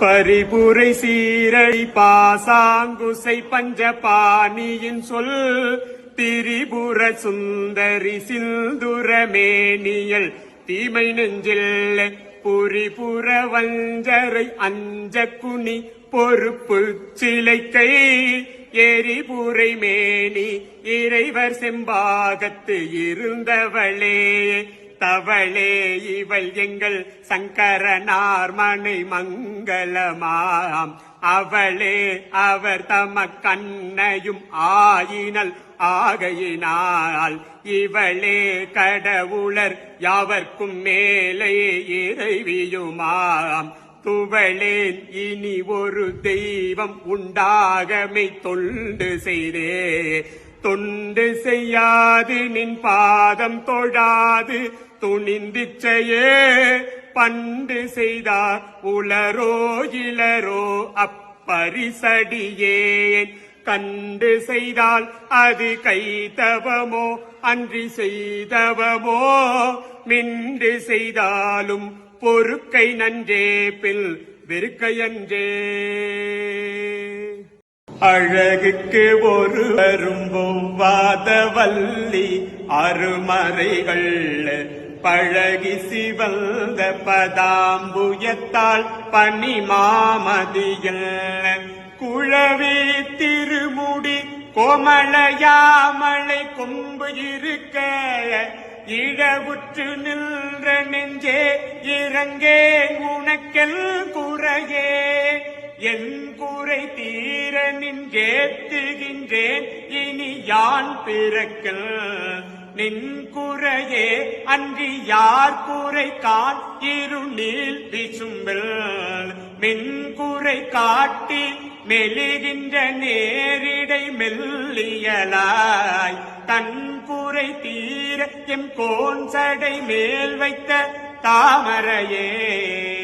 பரிபுரை சீரழி பாசாங்குசை பஞ்சபாணியின் சொல் திரிபுர சுந்தரி சிந்துரமேனியல் தீமை நெஞ்சில் புரிபுர வஞ்சரை அஞ்ச குனி பொறுப்பு சிலைக்கை எரிபுரை மேனி இறைவர் செம்பாகத்து இருந்தவளே. தவளே இவள் எங்கள் சங்கரனார்மனை மங்களமாம் அவளே அவர் தம கண்ணையும் ஆயினல் ஆகையினால். இவளே கடவுளர் யாவர்க்கும் மேலே இறைவியுமாம். துவளேன் இனி ஒரு தெய்வம் உண்டாகமை தொண்டு செய்தே. தொண்டு செய்யாது நின் பாதம் தொழாது. துணிந்திச்சையே பண்டு செய்தார் உலரோ இளரோ அப்பரிசடியேன். கண்டு செய்தால் அது கைதவமோ அன்றி செய்தவமோ. மிண்டு செய்தாலும் பொறுக்கை நன்றே பில் வெறுக்கையன்றே அழகுக்கு ஒரு வரும்போவாத வள்ளி அருமறைகள். பழகி சிவந்த பதாம்புயத்தால் பனி மாமதியில். குழவி திருமுடி கோமளையாமலை கொம்பு இருக்க. இழவுற்று நின்ற நெஞ்சே இறங்கே உனக்கெல் குறையே. என் குறை தீர நின் நின்றேத்துகின்றேன் இனி யான் பிறக்கல்? நின் குறையே அன்றி யார் குறை கான் இருநீல் விசும்பில். மின் குறை காட்டி மெழுகின்ற நேரிடை மெல்லியலாய். தன் குறை தீர எம் கோன் சடை மேல் வைத்த தாமரையே.